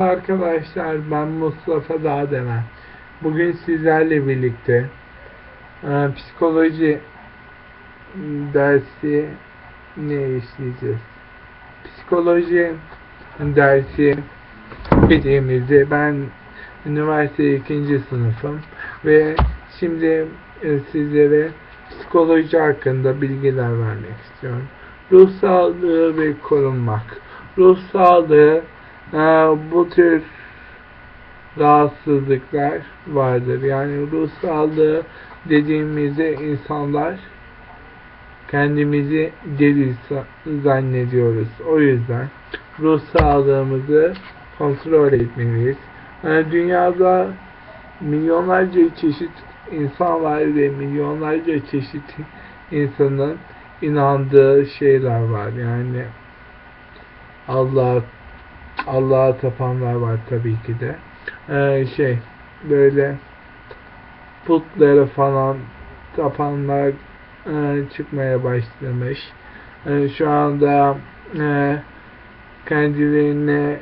Arkadaşlar ben Mustafa Dağdemen. Bugün sizlerle birlikte e, psikoloji dersi ne işleyeceğiz? Psikoloji dersi dediğimizde ben üniversite ikinci sınıfım ve şimdi e, sizlere psikoloji hakkında bilgiler vermek istiyorum. Ruh sağlığı ve korunmak. Ruh sağlığı bu tür rahatsızlıklar vardır. Yani ruh sağlığı dediğimizde insanlar kendimizi deli zannediyoruz. O yüzden ruh sağlığımızı kontrol etmeliyiz. Yani dünyada milyonlarca çeşit insan var ve milyonlarca çeşit insanın inandığı şeyler var. Yani Allah Allah'a tapanlar var tabii ki de. Ee, şey böyle putları falan tapanlar e, çıkmaya başlamış. E, şu anda e, kendilerine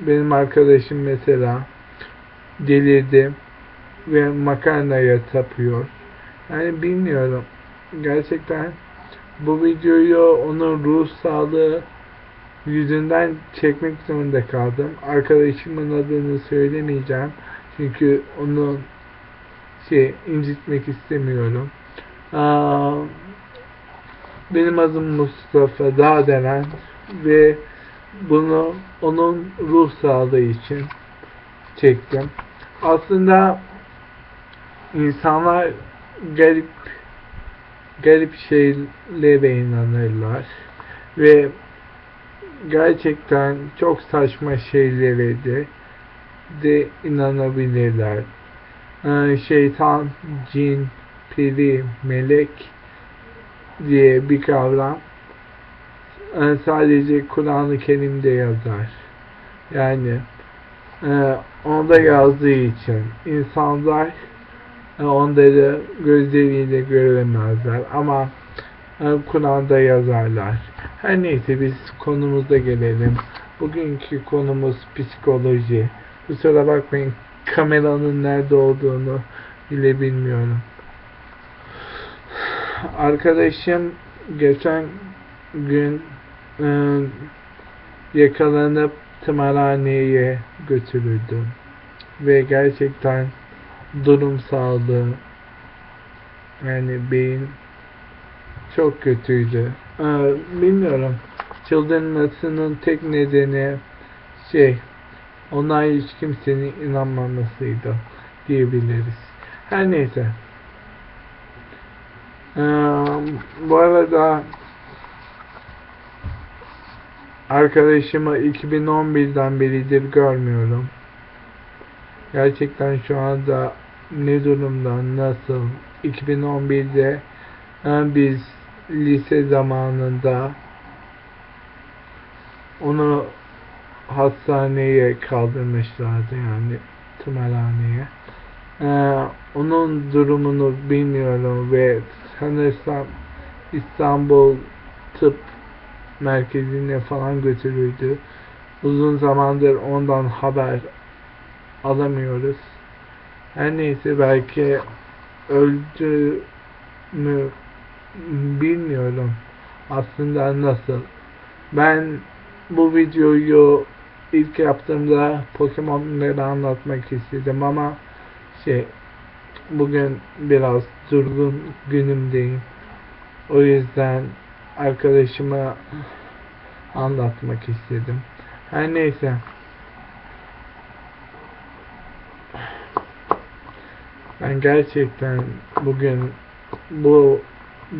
benim arkadaşım mesela delirdi ve makarnaya tapıyor. Yani bilmiyorum. Gerçekten bu videoyu onun ruh sağlığı yüzünden çekmek zorunda kaldım. Arkadaşımın adını söylemeyeceğim. Çünkü onu şey incitmek istemiyorum. Aa, benim adım Mustafa Dağdelen ve bunu onun ruh sağlığı için çektim. Aslında insanlar garip garip şeylere inanırlar ve gerçekten çok saçma şeylere de, de inanabilirler. Ee, şeytan, cin, peri, melek diye bir kavram ee, sadece Kur'an-ı Kerim'de yazar. Yani e, onda yazdığı için insanlar e, onları gözleriyle göremezler ama e, Kur'an'da yazarlar. Her neyse biz konumuza gelelim. Bugünkü konumuz psikoloji. Kusura bakmayın kameranın nerede olduğunu bile bilmiyorum. Arkadaşım geçen gün e, yakalanıp tımarhaneye götürüldü. Ve gerçekten durum sağlığı yani beyin çok kötüydü. Ee, bilmiyorum. Çıldırmasının tek nedeni şey ona hiç kimsenin inanmamasıydı diyebiliriz. Her neyse. Ee, bu arada arkadaşımı 2011'den beridir görmüyorum. Gerçekten şu anda ne durumda, nasıl? 2011'de biz lise zamanında onu hastaneye kaldırmışlardı yani tımarhaneye. Ee, onun durumunu bilmiyorum ve sanırsam İstanbul Tıp Merkezi'ne falan götürüldü. Uzun zamandır ondan haber alamıyoruz. Her neyse belki öldü mü bilmiyorum aslında nasıl. Ben bu videoyu ilk yaptığımda Pokemon'ları anlatmak istedim ama şey bugün biraz durgun günümdeyim. O yüzden arkadaşıma anlatmak istedim. Her neyse. Ben gerçekten bugün bu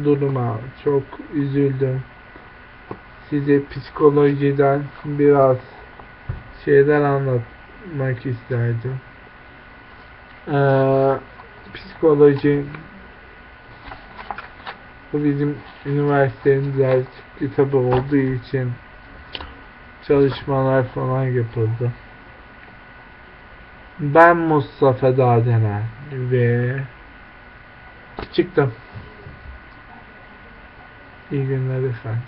duruma çok üzüldüm. Size psikolojiden biraz şeyler anlatmak isterdim. Ee, psikoloji bu bizim üniversitenin ders kitabı olduğu için çalışmalar falan yapıldı. Ben Mustafa Dağdener ve çıktım. even though this one.